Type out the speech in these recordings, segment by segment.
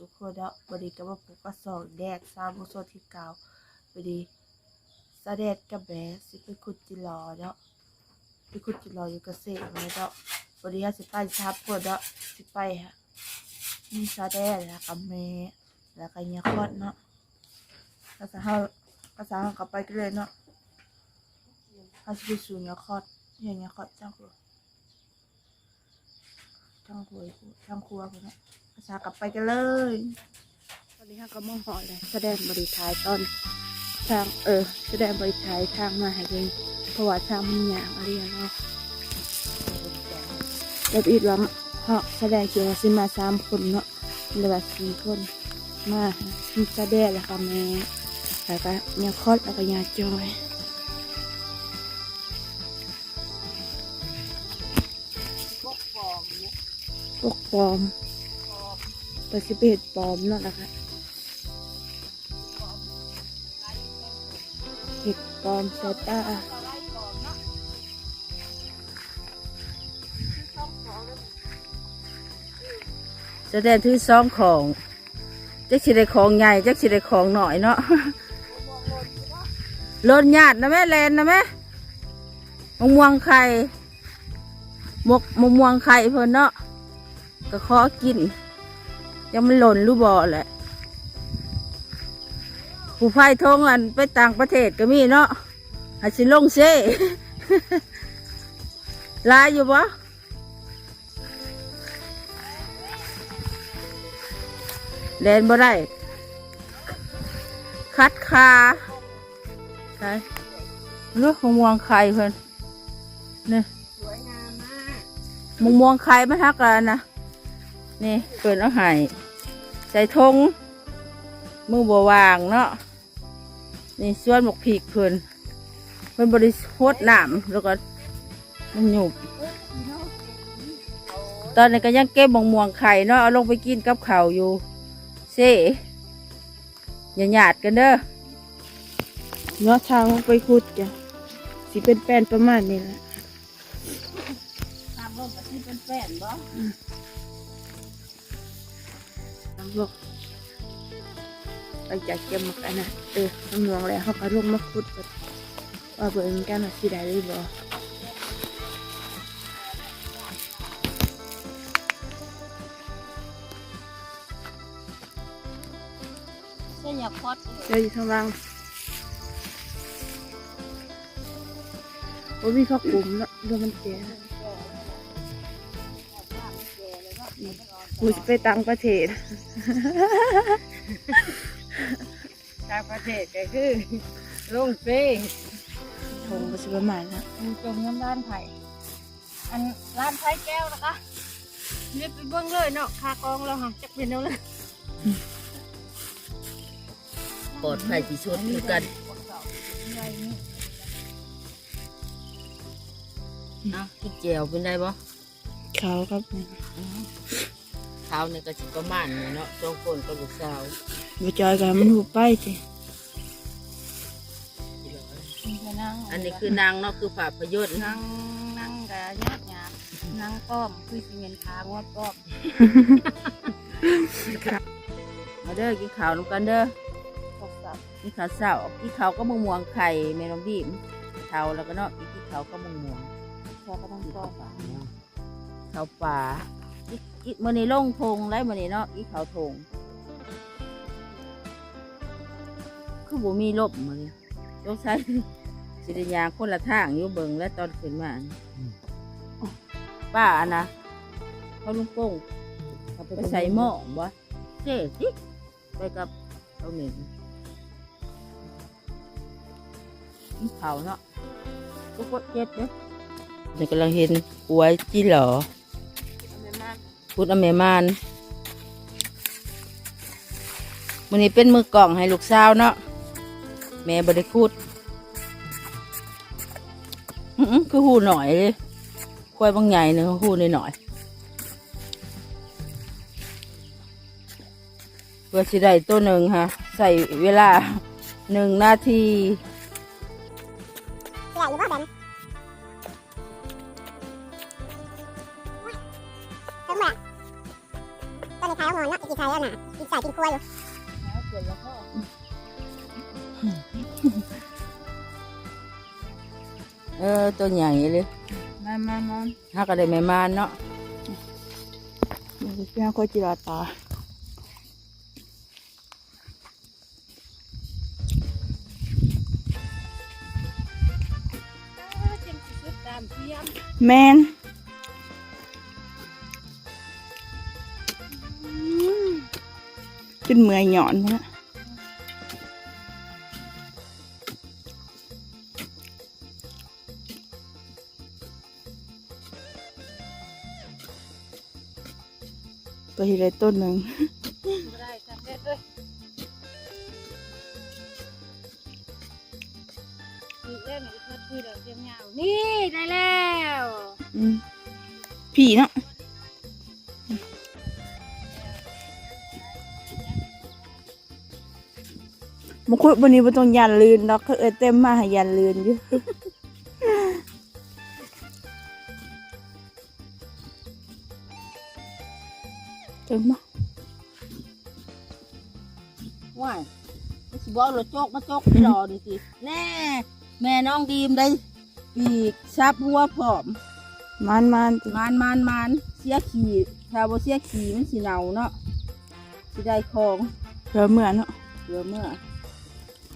สุขคนเนาะบดีก็มาปลูกกระสอบแดกซาบุโซที่เก่าบดีสะเด็ดกับแบสิไปขุดจิรอเนาะไปขุดจิรออยู่เกษตรเลยเนาะบดีอาสิไปทับพวดเนาะสิไปฮะมีสะเด็ดแล้วก็แม่แล้วก็เงี้ยคอดเนาะภาษาเฮาภาษาเฮาก็ไปกันเลยเนาะเฮาสิไปสู่ยคอดเฮียนยคอดจังครัวจังครัวจังครัวพุ่นเนาะ ภาษากลับไปกันเลย ตอนนี้ฮะก็มองหอเลยแสดงบริทายตอนทางเออ แสดงบริทายทางมาให้เองเพราะว่าทางมันหยางอะไรอย่างเนาะแล้วอีกแล้วเหาะแสดงเกี่ยวกับสิมาสามคนเนาะเหลือสี่คนมามีแสดงแล้วก็แม่แล้วก็ยาคอดแล้วก็ยาจอยพวกปลอม ปฏิเสธปลอมเนาะนะคะเห็ดปลอมเซต้าแสดงถือซองของจักสิได้ของใหญ่จักสิได้ของหน่อยเนาะลนญาตินะแม่แลนนะแม่มะม่วงไข่มกมะม่วงไข่เพิ่นเนาะก็ขอกิน ยังมันหล่นรูบ่แหละผู้ไฟทงอันไปต่างประเทศก็มีเนาะอาจสิลงเซ่ลายอยู่บ่เล่นบ่ได้คัดคาใช่ลือกมะม่วงไข่เพิ่นนี่มะม่วงไข่มาทักกันนะ นี่เปิดเอาใหายใส่ทงมือบัววางเนาะนี่ส่วนหมกผีกเพิ่นเพิ่นบริโภคน้ำแล้วก็มันหยุบตอนนี้ก็ยังเก็บมะม่วงไข่เนาะเอาลงไปกินกับข้าวอยู่เซ่อย่าหยาดกันเด้อเนาะทางไปขุดจ้ะสิเป็นแป้นประมาณนี้แหละตามลงกับที่เป็นแป้นบ่ บอกไปจากเก็บมากันนะเออน้ำหลวงแล้วเขาก็ลงมาขุดกันว่าเบิ่งกันว่าสิได้หรือบ่เส้นหยาคอดเดี๋ยวอยู่ข้างล่างโอ้มีข้าวกลุ่มเนาะเรื่องมันแก่ กูจะไปต่างประเทศ ต่างประเทศก็คือลงเซ่ทงไปสิประมาณนะมีจมน้ำร้านไผ่อันร้านไผ่แก้วนะคะเรียบไปเบิ้งเลยเนาะคากองเราหักจักเป็นเอาเลยปลอดภัยที่สุดคือกันอะกินเจียวเป็นได้บ่เขาครับ เท้าเนี่ยก็สิประมาณนี้เนาะสองคนกับลูกสาวมาจอยกันมันหูไปสิอันนี้คือนางเนาะคือภาพยนตร์นั่งนั่งกะยาดหยาบนั่งป้อมคือสิเงินทางว่าป้อมมาเด้อกินข้าวนํกันเด้อขอบสับกินข้าวเช้ากินข้าวก็มะม่วงไข่แม่น้องบีมเท้าแล้วก็เนาะกินข้าวก็มะม่วงชอก็ต้องกินป้อข้ามวป่าเนาะข้าวป่ากินกิน มื้อนี้ลงทงไรมื้อนี้เนาะกินข้าวทงคือบ่มีลมมื้อนี้ต้องใช้สิได้ยางคนละทางอยู่เบิ่งและตอนขึ้นมานี่ป้าอันนะเขาลุงโป่งไปใส่หม้อบ่เจ๊จิไปกับเอาหนึ่งนี่เผาเนาะก็กดเจ็ดเด้อนี่กำลังเห็นกล้วยจีหล่อ พูดอเมมานวันนี้เป็นมือกล่องให้ลูกสาวเนาะแม่บริคูดอื้อหือคือหูหน่อยเลยควายบางใหญ่เนึงหูหน่อยหน่อยเพื่อสิได้ตัวหนึ่งฮะ ใส่เวลาหนึ่งนาทีเสืออยู่บ่แบบถึงเมื่อตัวนี้ขายเอาหมดหอน กินไทยแล้วน่ะกินใส่กินครัวอยู่แล้วเกิดแล้วก็เออตัวใหญ่เลยมามามาฮักก็ได้แม่มานเนาะเดี๋ยวพี่น้องก็จิราตาจึงสิสุดตามเทียมแมน จนเมื่อยหย่อนมาแล้วตัวที่ไรต้นหนึ่งบ่ได้จังเด็ดเลยคือเล่นอีกเพิ่นคุยดอกเสียงยาวนี่ ได้แล้วอืมผีเนาะ คุยวันนี้บ่ต้องยันลืนดอกเขาเอยเต็มมาให้ยันลืนอยู่เต็มมาว้ายมันสิบอกรถโจกมาโจกรอนี่สิแน่แม่น้องดีมได้ปีกซับหัวผอมมันมันติมานมานมานเสียขี่ถ้าบ่เสียขี่มันสิเน่าเนาะสิได้ของเริ่มเมื่อเนาะเหลือเมื่อ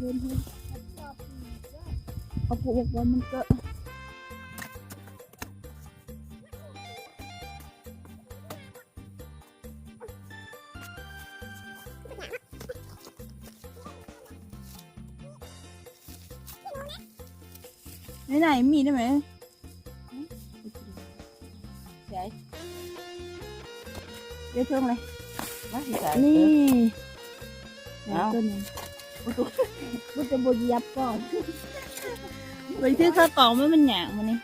ด้นิดแน่นอนในการนี้แต่บัวสีดาหรือบ่มาหูก็ว่ามาลุ้นกันว่าซื้อนกันก็ไหนไหนมีได้ไหมใช่เดี๋ยวเพิ่งเลยนี่ต้นนึง มันจะบ่เหยียบก่อนไปซื้อข้าวกล่องมันมันหยางมันนี่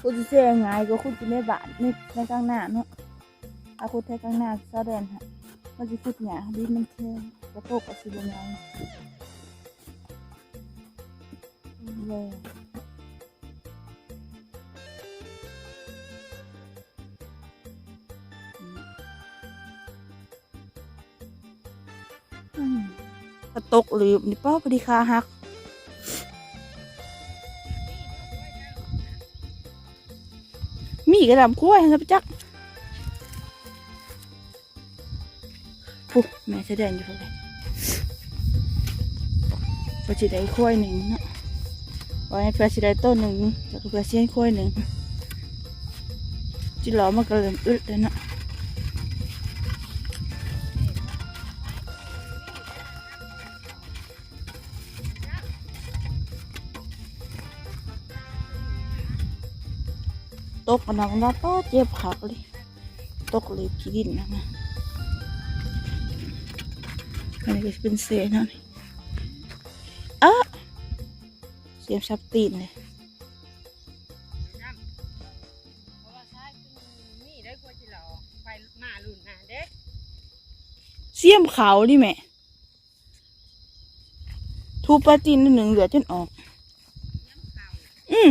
คุณจะเสียงไงก็คุณจะไม่บาดในในกลางหน้าเนาะเอาคุณแท้กลางหน้าซาแดนฮะมันจะคุดหยาดินมันแข็งกระโตกกับสีบงไงเลย ตกหรือนี่ป้าพอดีคาหักมีกระดำขั้วให้ครับจักปุ๊บแม่แสดงอยู่ตรงไหนปจิได้ขั้วหนึ่งนาะวันนี้เพื่อสิได้ต้นหนึ่งจากเพื่อเสี้ยขั้วหนึ่งจิหลอมันก็เริ่มอึดเลยเนะ วันนะมันว่าป้าเจ็บขักเลยตกเลยขี้ดินนะนะอันนี้ก็เป็นเศษนะนี่อะเสียมชับตีนเลยเพราะว่าใช้คือมีได้กว่าสิหลอกไปมารุ่นหน้าเด้เสียมขาวดิแม่ทูปลาตีนหนึ่งเหลือจนออก อืม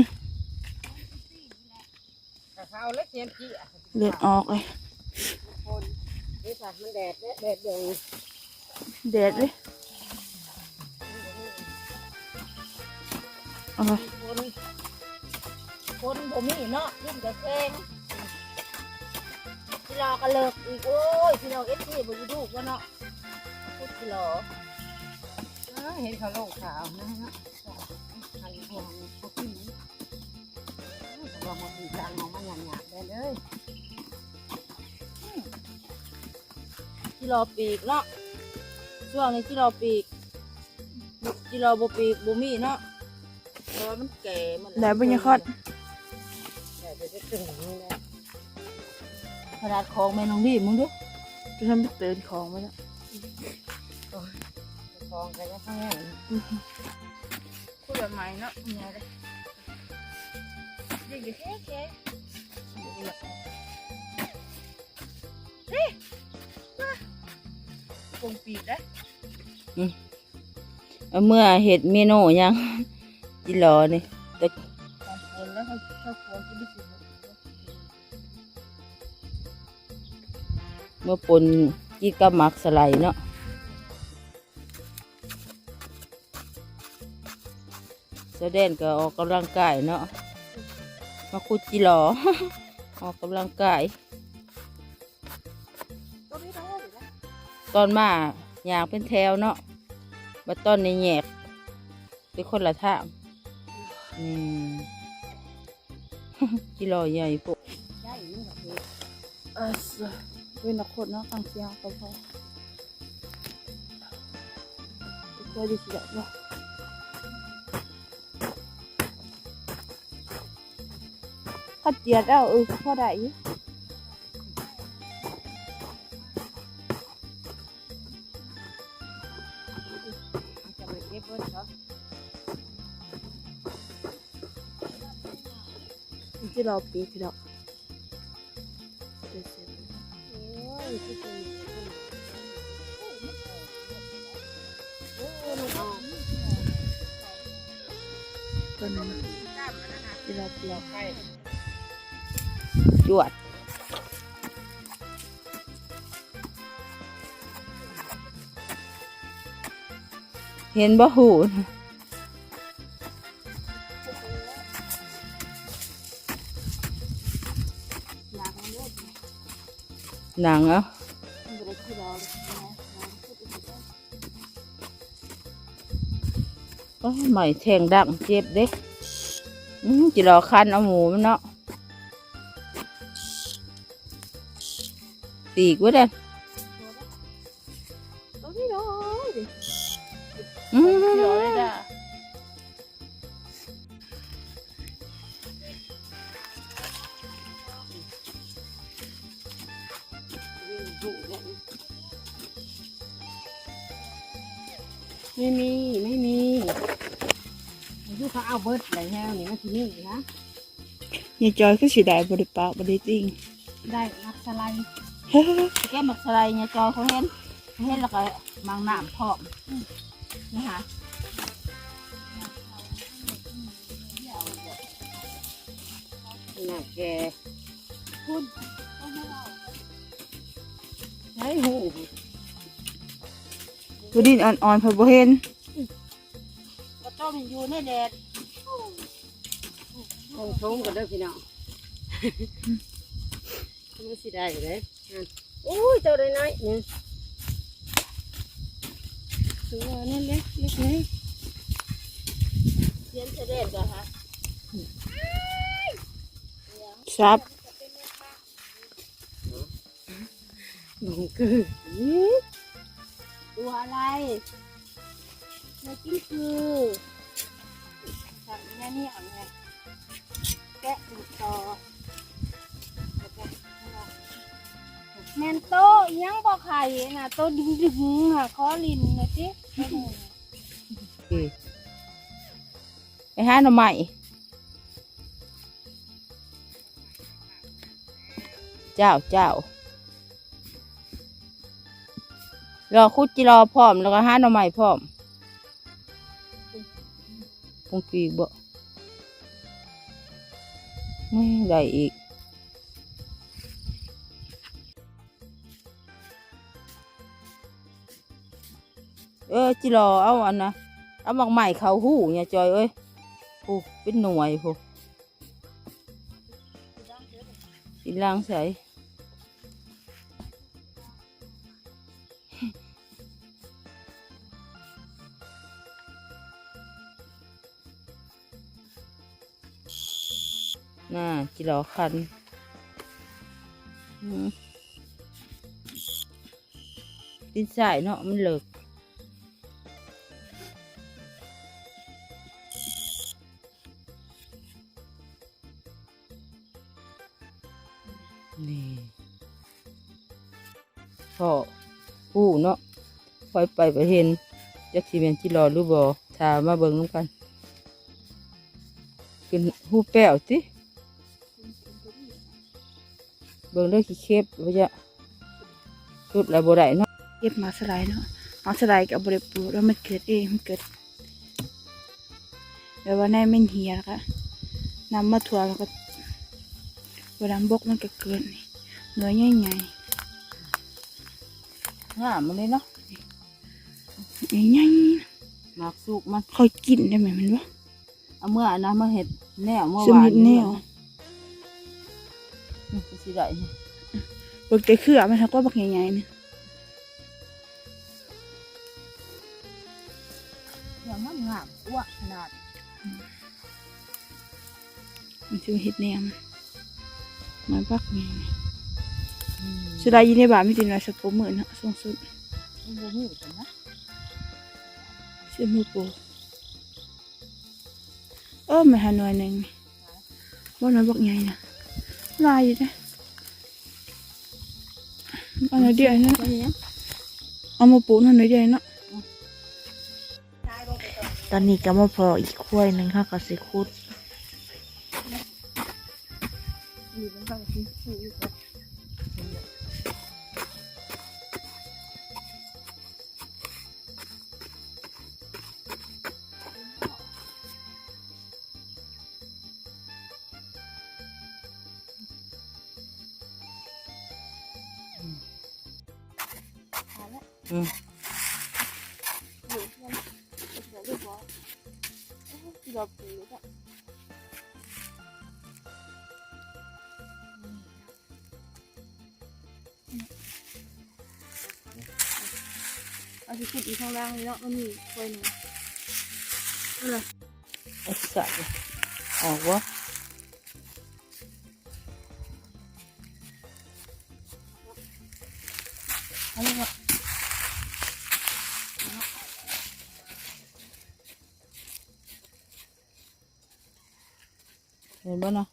เขาแล้วเสียมจี้อะเลือดออกเลยคนนี่สัตว์มันแดดเด้แดดเด้งแดดเลยเอาไปคนคนบ่มีเนาะดิ้นกระเซงพี่รอกันเลิกอีกโอ้ยพี่น้องเอฟซีบ่อยู่ดูว่าเนาะพูดพี่รอเอ้ยเห็นเขาลงข่าวนะเนาะ หันหัวเขาขึ้นเรามาดีทางของมันหยาบๆได้เลยที่รอปีกเนาะช่วงนี้ที่เราปีกที่เราบปีกบ่มีเนาะเพราะว่ามันแก่มันได้วบรรยากาศแต่เดี๋ยวจะตึงนี่แหละขนาดของแม่น้องดีมึงดูจะทำให้ตื่นของมาแล้วฟองกันแล้วข้างล่างคุยแบบใหม่เนาะเนี่ย เลยเด็กๆแค่แค่คงปีกได้เอาเมื่อเห็ดเมนูยัง จิรอนี่แต่เมื่อปนกีกับหมักสไลด์เนาะแสดงก็ออกกำลังกายเนาะ มาคุดจิรอออกกำลังกาย ตอนมาอย่างเป็นแถวเนาะบัดตอนในแยกเป็นคนละท่าอืมจิรอใหญ่พวกใช่นี่แบบนี้เออเป็นนักคนเนาะฟังเสียงก็พอตัวดีสิเนาะ ถ้าเจียดเอาเออพอได้อยู่จะไปเก็บเบิ้ลเขาที่เราปีกที่เราเดี๋ยวเสร็จโอ้ยที่ตึงโอ้ยมันออกตัวนั้นที่เราเปียกไป จวดเห็นบ่หูนะอยากมันเลือดหนังเอะมันจะได้ที่เราเลยนะก็ใหม่แทงดังเจ็บเด้อือจิรอคันเอาหมูมันเนาะ ตีกไว้เด้ตัวนี้เลยดิอือเดี๋ยวเลยจ้ะไม่มี ไม่มียูเขาเอาเบิร์ดอะไรแถวนี่มันที่นี่นะยายจอยก็สิได้บริปาบริติงได้มักสไลด์ แก้หมักสไลด์เนี่ยจอยเขาเห็นเขาเห็นแล้วก็มังน้ำพร้อมนี่ค่ะน่าแกคุณใช่หูตัวดินอ่อนๆพอบ่เห็นก็ต้มอยู่ในแดดคงทงกันเด้อพี่น้องมันสิได้เลยโอ้ยเจ้าได้น้อยนี่ตัวนั่นเล็กเล็กนี่เสียนเสด็จก็ค่ะซับหนูคือตัวอะไรเมื่อกี้คือทำแม่นี่เอาไงแกะดูต่อ แมนโตยังบอกไข่นะโตดึงดึงๆค่ะขอลินหนะจิไปหาหน่อไม้เจ้าเจ้ารอคุดจิรอพร้อมแล้วก็หาหน่อไม้พร้อมคงปีกบ่ไม่ได้อีก เออจิรอเอาอันนะเอาหมักใหม่เขาหูเนี่ยจอยเอ้ยโอ้เป็นหน่วยโหอีล่างใส่น่าจิรอคันอืมดินสายเนาะมันเลิก คอยไปไปเห็นจักสิเป็นจิรอหรือบ่ถามมาเบิ่งน้ำกันขึ้นหูแป้วติเบิ่งได้ขี้เข็บว่าจะชุดอะไรบ่ได้เนาะเก็บมาสไลด์เนาะเอาสไลด์กับบริปูแล้วมันเกิดเองมันเกิดแบบว่าในไม่เหี่ยแล้วก็น้ำมาถั่วแล้วก็เวลาบกมันก็เกิดนี่เนื้อใหญ่งามมันเลยเนาะๆ ใหญ่หมากสุกมันๆค่อยกินได้ไหมมันวะเอาเมื่ออันนะมาเห็ดแนวเมื่อสมวานเห็ดแนวนี่คือสิได้นี่บกใจเครือมันทักว่าบักใหญ่ๆนี่อย่างมันงามอ้วขนาดมันชื่อเห็ดแนวมันมันบักใหญ่อืมสไลด์อยินในบ้านไม่ติดอะไรสักปมือเนาะสูงสุดมันบ่ มีกันนะเสื้อมือโปเออมาหาหน่อยหนึ่งว่าน้อยบักใหญ่นะลายอยู่เด้เอาหน่อยเดียวนะเอามาปลูกหน่อยเดียวนะตอนนี้ก็มาพออีกขั้วหนึ่งค่ะก็สิคุดมีมันต้องชิ้นชิ้ อยู่ครับอืมเอาสิคุดอีกข้างล่างนี่เนาะมันมีขั้หนึ่งไอ้สัตว์ออกวะอาเลยว่า เห็นบ่เนาะ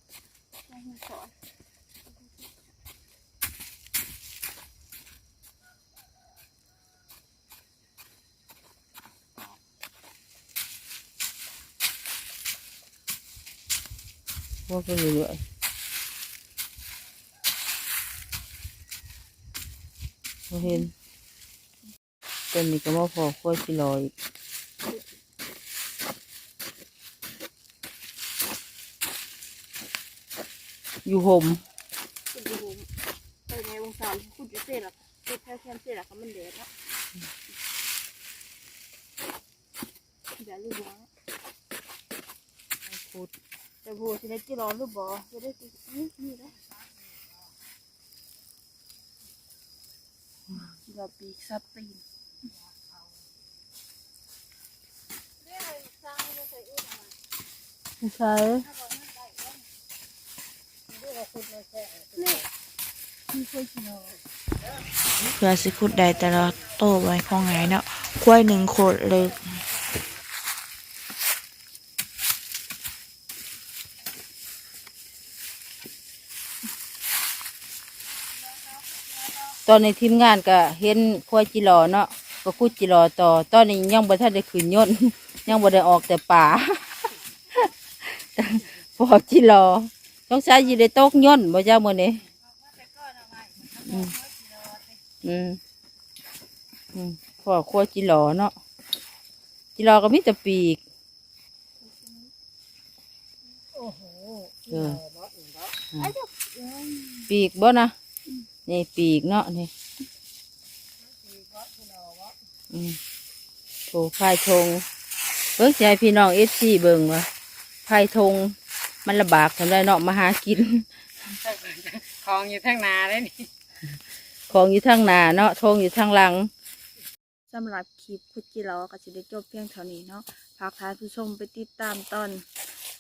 ว่าไปเรื่อยเห็นตอนนี้ก็มาพอขั้วชิลอยอีก อยู่ห่มคุดอยู่หูไปในวงสารคุดอยู่เส้นละคุดแค่แค่เส้นละก็มันเดือดเนาะเดี๋ยวลูกบอกพูดจะบัวจะได้กี่ร้อนหรือบ่จะได้กี่นี่นี่นะเราปีกซับตีนไม่ใช่ เพื่อสิคุดได้แต่ละโตไว้ของไงเนาะควายหนึ่งโคตรเลยตอนในทีมงานก็เห็นขั้วจิรอเนาะก็คุดจิรอต่อ ตอนนี้ยังบ่ทันได้ขืนย่นยังบ่ได้ออกแต่ป่าพอจิรอ ต้องใช้ยีได้ตกย่นบ่เจ้ามือนี้อืมอืมอืมพอขั้วจิรอเนาะจิรอก็มีแต่ปีกเออปีกบ่นะนี่ปีกเนาะนี่อืมโถพายธงเบิ่งให้พี่น้องเอฟซีเบิ่งว่าพายธง มันลำบากทำไรเนาะมาหากินของอยู่ทางนาเลยนี่ของอยู่ทางหน้าเนาะธงอยู่ทางหลัง สำหรับคลิปคุดจีเราก็จะได้จบเพียงเท่านี้เนาะฝากท่านผู้ชมไปติดตามตอน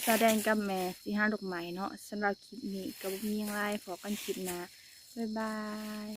แสดงกับแม่สีห้าดอกไม้เนาะสำหรับคลิปนี้ก็บ่มีหยังไรขอกันคลิปหนะ บ๊ายบาย